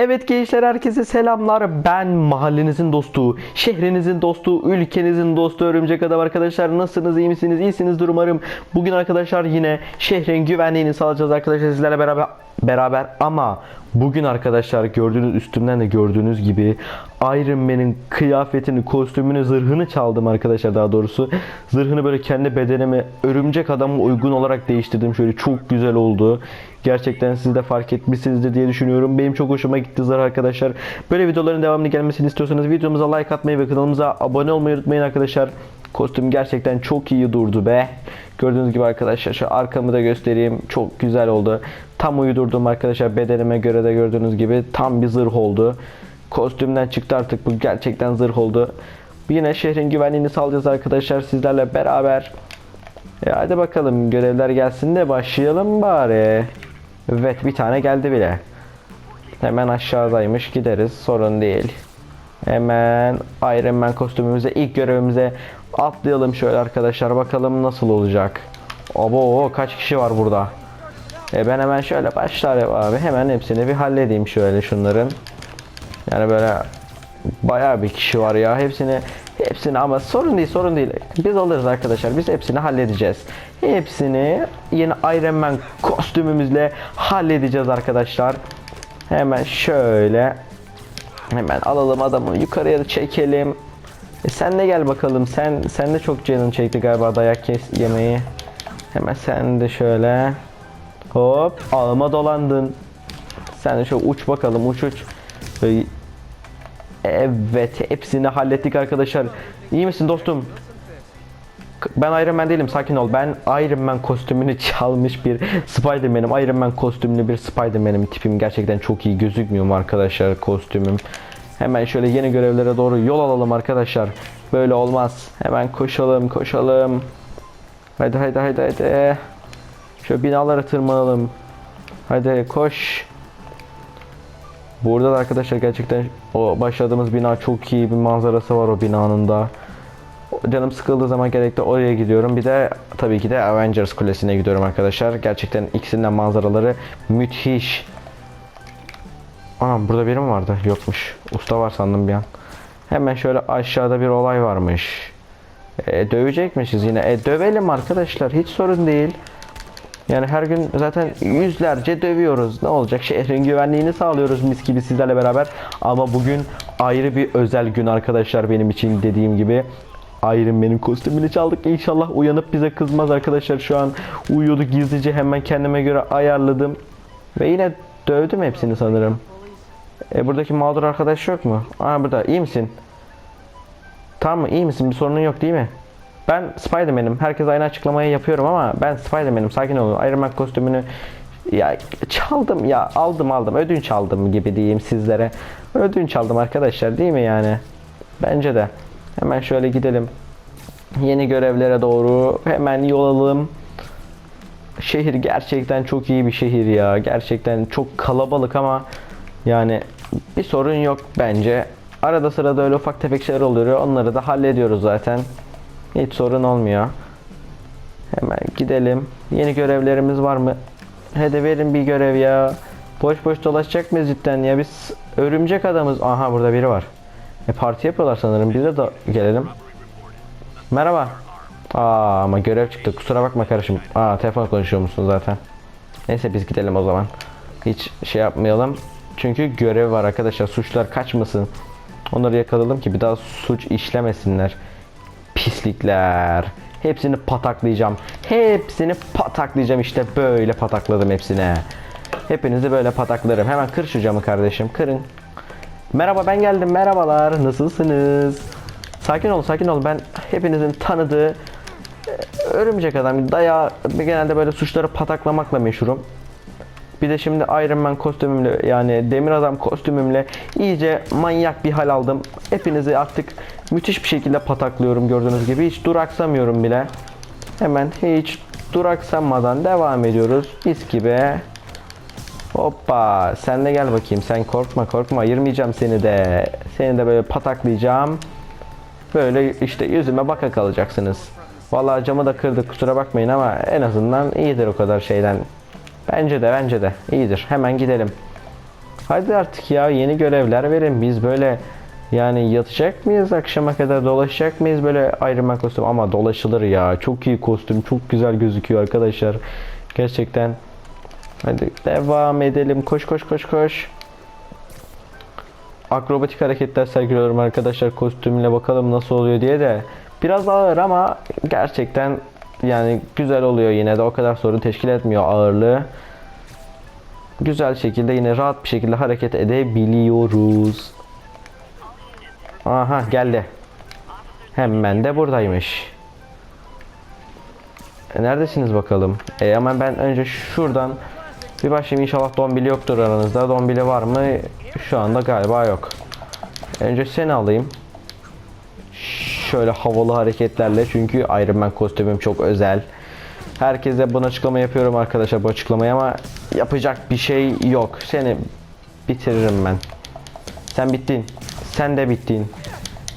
Evet gençler herkese selamlar. Ben mahallenizin dostu, şehrinizin dostu, ülkenizin dostu Örümcek Adam arkadaşlar. Nasılsınız? iyi misiniz? İyisinizdir umarım. Bugün arkadaşlar yine şehrin güvenliğini sağlayacağız arkadaşlar sizlerle beraber beraber ama bugün arkadaşlar gördüğünüz üstümden de gördüğünüz gibi Iron Man'in kıyafetini, kostümünü, zırhını çaldım arkadaşlar daha doğrusu. Zırhını böyle kendi bedenime örümcek adama uygun olarak değiştirdim. Şöyle çok güzel oldu. Gerçekten siz de fark etmişsinizdir diye düşünüyorum. Benim çok hoşuma gitti zırh arkadaşlar. Böyle videoların devamını gelmesini istiyorsanız videomuza like atmayı ve kanalımıza abone olmayı unutmayın arkadaşlar. Kostüm gerçekten çok iyi durdu be. Gördüğünüz gibi arkadaşlar şu arkamı da göstereyim. Çok güzel oldu. Tam uydurdum arkadaşlar bedenime göre de gördüğünüz gibi tam bir zırh oldu. Kostümden çıktı artık bu gerçekten zırh oldu. Yine şehrin güvenliğini sağlayacağız arkadaşlar sizlerle beraber. E hadi bakalım görevler gelsin de başlayalım bari. Evet bir tane geldi bile. Hemen aşağıdaymış gideriz sorun değil. Hemen Iron Man kostümümüze ilk görevimize atlayalım şöyle arkadaşlar bakalım nasıl olacak. Abo kaç kişi var burada. E ben hemen şöyle başlarım abi hemen hepsini bir halledeyim şöyle şunların. Yani böyle bayağı bir kişi var ya hepsini hepsini ama sorun değil sorun değil. Biz alırız arkadaşlar biz hepsini halledeceğiz. Hepsini yeni Iron Man kostümümüzle halledeceğiz arkadaşlar. Hemen şöyle hemen alalım adamı yukarıya da çekelim. E sen de gel bakalım. Sen sen de çok canın çekti galiba dayak kes yemeği. Hemen sen de şöyle hop ağıma dolandın. Sen de şöyle uç bakalım uç uç. Böyle Evet hepsini hallettik arkadaşlar. İyi misin dostum? Ben Iron Man değilim sakin ol. Ben Iron Man kostümünü çalmış bir Spider-Man'im. Iron Man kostümlü bir Spider-Man'im. Tipim gerçekten çok iyi gözükmüyor mu arkadaşlar kostümüm. Hemen şöyle yeni görevlere doğru yol alalım arkadaşlar. Böyle olmaz. Hemen koşalım koşalım. Haydi haydi haydi haydi. Şöyle binalara tırmanalım. Hadi koş. Burada da arkadaşlar gerçekten o başladığımız bina çok iyi bir manzarası var o binanın da. Canım sıkıldığı zaman gerekli oraya gidiyorum. Bir de tabii ki de Avengers Kulesi'ne gidiyorum arkadaşlar. Gerçekten ikisinden manzaraları müthiş. Anam burada biri mi vardı? Yokmuş. Usta var sandım bir an. Hemen şöyle aşağıda bir olay varmış. E, dövecekmişiz yine. E, dövelim arkadaşlar. Hiç sorun değil. Yani her gün zaten yüzlerce dövüyoruz. Ne olacak? Şehrin güvenliğini sağlıyoruz mis gibi sizlerle beraber. Ama bugün ayrı bir özel gün arkadaşlar benim için dediğim gibi. Iron benim kostümünü çaldık. İnşallah uyanıp bize kızmaz arkadaşlar. Şu an uyuyordu gizlice hemen kendime göre ayarladım. Ve yine dövdüm hepsini sanırım. E buradaki mağdur arkadaş yok mu? Aa burada. İyi misin? Tamam mı? İyi misin? Bir sorunun yok değil mi? Ben Spider-Man'im. Herkes aynı açıklamayı yapıyorum ama ben Spider-Man'im. Sakin olun. Iron Man kostümünü ya çaldım ya aldım aldım ödünç aldım gibi diyeyim sizlere. Ödünç aldım arkadaşlar değil mi yani? Bence de. Hemen şöyle gidelim. Yeni görevlere doğru hemen yol alalım. Şehir gerçekten çok iyi bir şehir ya. Gerçekten çok kalabalık ama yani bir sorun yok bence. Arada sırada öyle ufak tefek şeyler oluyor. Onları da hallediyoruz zaten. Hiç sorun olmuyor. Hemen gidelim. Yeni görevlerimiz var mı? Hadi verin bir görev ya. Boş boş dolaşacak mıyız cidden ya? Biz örümcek adamız. Aha burada biri var. E parti yapıyorlar sanırım. Biz de, da gelelim. Merhaba. Aa ama görev çıktı. Kusura bakma kardeşim. Aa telefon konuşuyor musun zaten? Neyse biz gidelim o zaman. Hiç şey yapmayalım. Çünkü görev var arkadaşlar. Suçlar kaçmasın. Onları yakalayalım ki bir daha suç işlemesinler. Pislikler. Hepsini pataklayacağım. Hepsini pataklayacağım işte böyle patakladım hepsine. Hepinizi böyle pataklarım. Hemen kır şu camı kardeşim. Kırın. Merhaba ben geldim. Merhabalar. Nasılsınız? Sakin olun sakin olun. Ben hepinizin tanıdığı e, örümcek adam. Daya genelde böyle suçları pataklamakla meşhurum. Bir de şimdi Iron Man kostümümle yani demir adam kostümümle iyice manyak bir hal aldım. Hepinizi artık müthiş bir şekilde pataklıyorum gördüğünüz gibi. Hiç duraksamıyorum bile. Hemen hiç duraksanmadan devam ediyoruz. Mis gibi. Hoppa sen de gel bakayım sen korkma korkma ayırmayacağım seni de. Seni de böyle pataklayacağım. Böyle işte yüzüme baka kalacaksınız. Vallahi camı da kırdık kusura bakmayın ama en azından iyidir o kadar şeyden. Bence de bence de iyidir. Hemen gidelim. Hadi artık ya yeni görevler verin. Biz böyle yani yatacak mıyız akşama kadar dolaşacak mıyız böyle Man kostüm ama dolaşılır ya. Çok iyi kostüm. Çok güzel gözüküyor arkadaşlar. Gerçekten. Hadi devam edelim. Koş koş koş koş. Akrobatik hareketler sergiliyorum arkadaşlar kostümle bakalım nasıl oluyor diye de. Biraz ağır ama gerçekten yani güzel oluyor yine de o kadar sorun teşkil etmiyor ağırlığı. Güzel şekilde yine rahat bir şekilde hareket edebiliyoruz. Aha geldi. Hemen de buradaymış. E, neredesiniz bakalım? E, ama ben önce şuradan bir başlayayım inşallah dombili yoktur aranızda. Dombili var mı? Şu anda galiba yok. Önce seni alayım. Şöyle havalı hareketlerle çünkü Iron Man kostümüm çok özel. Herkese bunu açıklama yapıyorum arkadaşlar bu açıklamayı ama yapacak bir şey yok. Seni bitiririm ben. Sen bittin. Sen de bittin.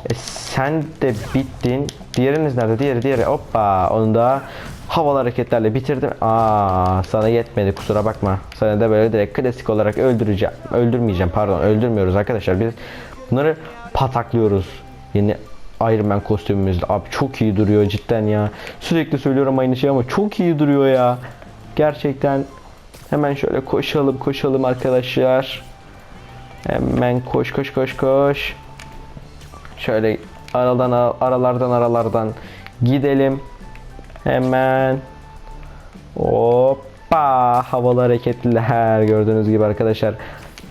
E, sen de bittin. Diğeriniz nerede? Diğeri diğeri. Hoppa. Onu da havalı hareketlerle bitirdim. Aa, sana yetmedi kusura bakma. Sana da böyle direkt klasik olarak öldüreceğim. Öldürmeyeceğim pardon. Öldürmüyoruz arkadaşlar. Biz bunları pataklıyoruz. Yeni Iron Man kostümümüzde. Abi çok iyi duruyor cidden ya. Sürekli söylüyorum aynı şeyi ama çok iyi duruyor ya. Gerçekten. Hemen şöyle koşalım koşalım arkadaşlar. Hemen koş koş koş koş. Şöyle aradan aralardan aralardan gidelim. Hemen. Hoppa havalı hareketler gördüğünüz gibi arkadaşlar.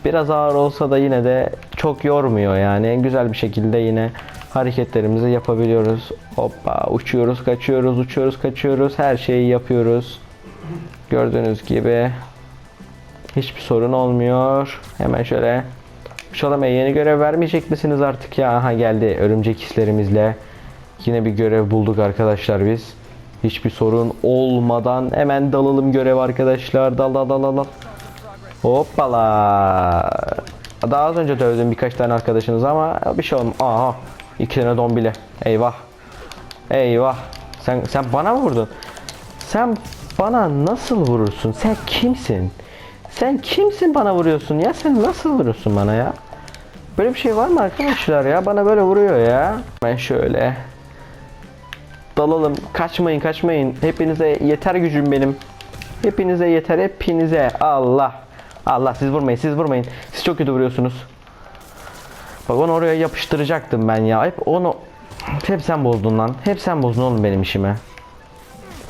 Biraz ağır olsa da yine de çok yormuyor yani. Güzel bir şekilde yine hareketlerimizi yapabiliyoruz. Hoppa uçuyoruz, kaçıyoruz, uçuyoruz, kaçıyoruz. Her şeyi yapıyoruz. Gördüğünüz gibi hiçbir sorun olmuyor. Hemen şöyle E, yeni görev vermeyecek misiniz artık ya? Aha geldi örümcek hislerimizle. Yine bir görev bulduk arkadaşlar biz. Hiçbir sorun olmadan hemen dalalım görev arkadaşlar. Dal dal dal dal. Hoppala. Daha az önce dövdüm birkaç tane arkadaşınız ama bir şey olmaz. Aha. İki tane dombili. Eyvah. Eyvah. Sen sen bana mı vurdun? Sen bana nasıl vurursun? Sen kimsin? Sen kimsin bana vuruyorsun ya? Sen nasıl vuruyorsun bana ya? Böyle bir şey var mı arkadaşlar ya? Bana böyle vuruyor ya. Ben şöyle dalalım. Kaçmayın, kaçmayın. Hepinize yeter gücüm benim. Hepinize yeter, hepinize. Allah. Allah siz vurmayın, siz vurmayın. Siz çok kötü vuruyorsunuz. Bak onu oraya yapıştıracaktım ben ya. Hep onu hep sen bozdun lan. Hep sen bozdun oğlum benim işimi.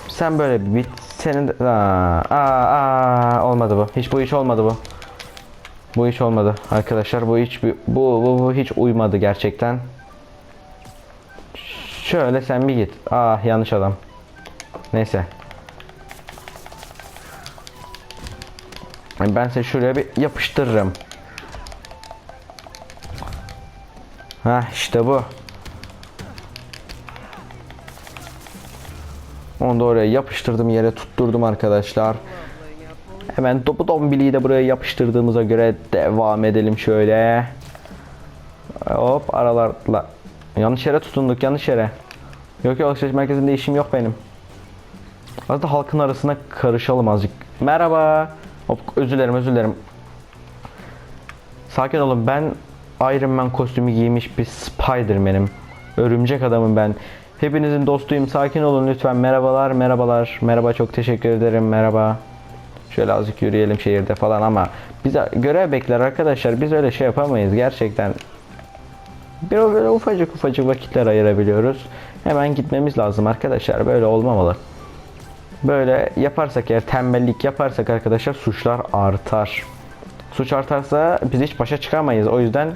Sen böyle bir bit senin de... aa, aa, olmadı bu. Hiç bu iş olmadı bu. Bu hiç olmadı arkadaşlar. Bu hiç bu bu, bu hiç uymadı gerçekten. Şöyle sen bir git. Ah yanlış adam. Neyse. Ben seni şuraya bir yapıştırırım. Ha işte bu. Onu da oraya yapıştırdım yere tutturdum arkadaşlar. Hemen topu dombiliği de buraya yapıştırdığımıza göre devam edelim şöyle. Hop aralarla. Yanlış yere tutunduk yanlış yere. Yok yok alışveriş merkezinde işim yok benim. Arada halkın arasına karışalım azıcık. Merhaba. Hop özür dilerim özür dilerim. Sakin olun ben Iron Man kostümü giymiş bir Spider-Man'im. Örümcek adamım ben. Hepinizin dostuyum. Sakin olun lütfen. Merhabalar, merhabalar. Merhaba çok teşekkür ederim. Merhaba. Şöyle azıcık yürüyelim şehirde falan ama bize görev bekler arkadaşlar. Biz öyle şey yapamayız gerçekten. Bir böyle ufacık ufacık vakitler ayırabiliyoruz. Hemen gitmemiz lazım arkadaşlar. Böyle olmamalı. Böyle yaparsak eğer tembellik yaparsak arkadaşlar suçlar artar. Suç artarsa biz hiç başa çıkamayız. O yüzden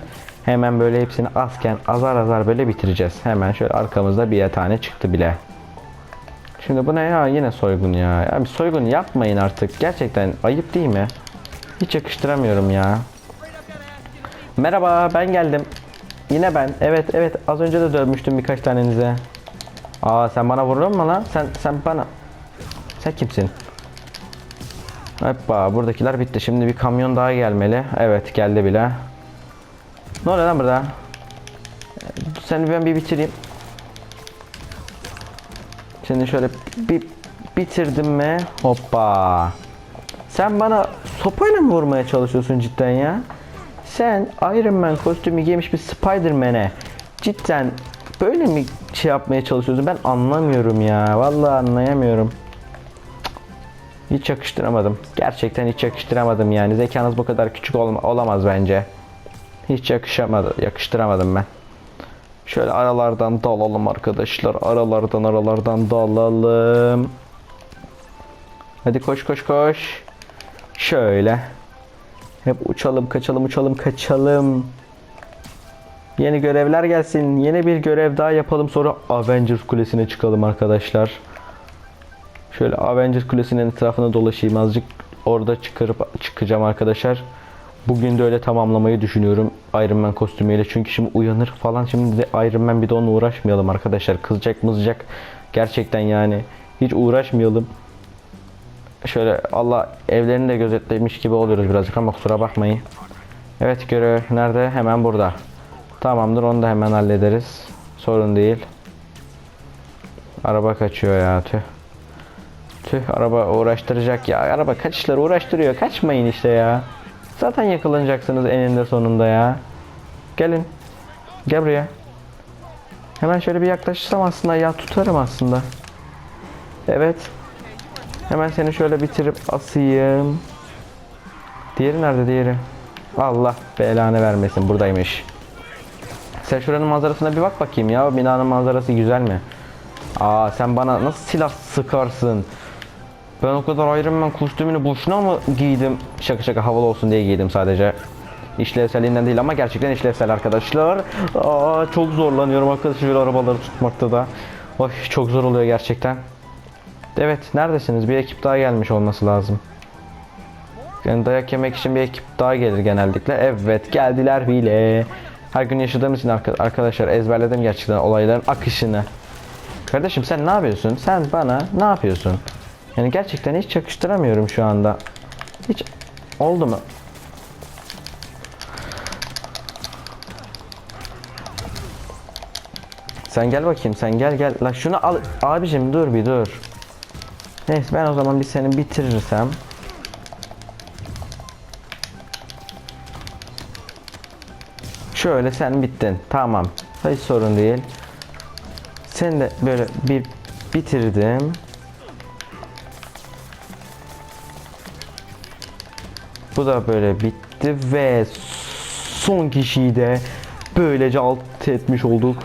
hemen böyle hepsini azken azar azar böyle bitireceğiz. Hemen şöyle arkamızda bir tane çıktı bile. Şimdi bu ne ya yine soygun ya. Bir soygun yapmayın artık. Gerçekten ayıp değil mi? Hiç yakıştıramıyorum ya. Merhaba ben geldim. Yine ben. Evet evet az önce de dövmüştüm birkaç tanenize. Aa sen bana vuruyor mu lan? Sen sen bana sen kimsin? Hoppa buradakiler bitti. Şimdi bir kamyon daha gelmeli. Evet geldi bile. Ne oluyor lan burada? Seni ben bir bitireyim. Şimdi şöyle bir bitirdim mi? Hoppa. Sen bana sopayla mı vurmaya çalışıyorsun cidden ya? sen Iron Man kostümü giymiş bir Spider-Man'e cidden böyle mi şey yapmaya çalışıyorsun? Ben anlamıyorum ya. Vallahi anlayamıyorum. Hiç yakıştıramadım. Gerçekten hiç yakıştıramadım yani. Zekanız bu kadar küçük olma- olamaz bence. Hiç yakışamadı, yakıştıramadım ben. Şöyle aralardan dalalım arkadaşlar. Aralardan aralardan dalalım. Hadi koş koş koş. Şöyle. Hep uçalım kaçalım uçalım kaçalım. Yeni görevler gelsin. Yeni bir görev daha yapalım sonra Avengers Kulesi'ne çıkalım arkadaşlar. Şöyle Avengers Kulesi'nin etrafına dolaşayım azıcık. Orada çıkarıp çıkacağım arkadaşlar. Bugün de öyle tamamlamayı düşünüyorum Iron Man kostümüyle. Çünkü şimdi uyanır falan. Şimdi de Iron Man bir de onunla uğraşmayalım arkadaşlar. Kızacak mızacak. Gerçekten yani. Hiç uğraşmayalım. Şöyle Allah evlerini de gözetlemiş gibi oluyoruz birazcık ama kusura bakmayın. Evet görev nerede? Hemen burada. Tamamdır onu da hemen hallederiz. Sorun değil. Araba kaçıyor ya tüh. Tüh araba uğraştıracak ya. Araba kaçışları uğraştırıyor. Kaçmayın işte ya. Zaten yakalanacaksınız eninde sonunda ya. Gelin. Gel buraya. Hemen şöyle bir yaklaşırsam aslında ya tutarım aslında. Evet. Hemen seni şöyle bitirip asayım. Diğeri nerede diğeri? Allah belanı vermesin buradaymış. Sen şuranın manzarasına bir bak bakayım ya. Binanın manzarası güzel mi? Aa sen bana nasıl silah sıkarsın? Ben o kadar Iron Man kostümünü boşuna mı giydim? Şaka şaka havalı olsun diye giydim sadece. İşlevselinden değil ama gerçekten işlevsel arkadaşlar. Aa, çok zorlanıyorum arkadaşlar şöyle arabaları tutmakta da. Oy çok zor oluyor gerçekten. Evet neredesiniz? Bir ekip daha gelmiş olması lazım. Yani dayak yemek için bir ekip daha gelir genellikle. Evet geldiler bile. Her gün yaşadığım için arka- arkadaşlar ezberledim gerçekten olayların akışını. Kardeşim sen ne yapıyorsun? Sen bana ne yapıyorsun? Yani gerçekten hiç yakıştıramıyorum şu anda. Hiç oldu mu? Sen gel bakayım sen gel gel. La şunu al. Abicim dur bir dur. Neyse ben o zaman bir seni bitirirsem. Şöyle sen bittin. Tamam. Hiç sorun değil. Sen de böyle bir bitirdim. Bu da böyle bitti ve son kişiyi de böylece alt etmiş olduk.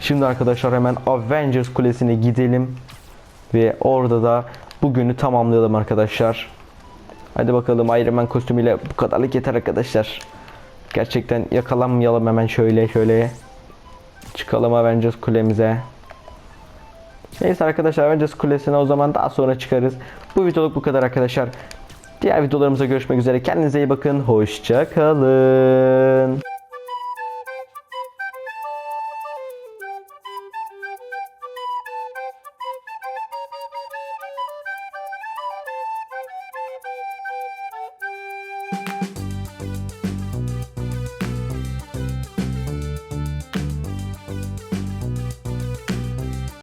Şimdi arkadaşlar hemen Avengers Kulesi'ne gidelim ve orada da bugünü tamamlayalım arkadaşlar. Hadi bakalım Iron Man kostümüyle bu kadarlık yeter arkadaşlar. Gerçekten yakalanmayalım hemen şöyle şöyle. Çıkalım Avengers kulemize. Neyse arkadaşlar Avengers kulesine o zaman daha sonra çıkarız. Bu videoluk bu kadar arkadaşlar. Diğer videolarımıza görüşmek üzere. Kendinize iyi bakın. Hoşça kalın.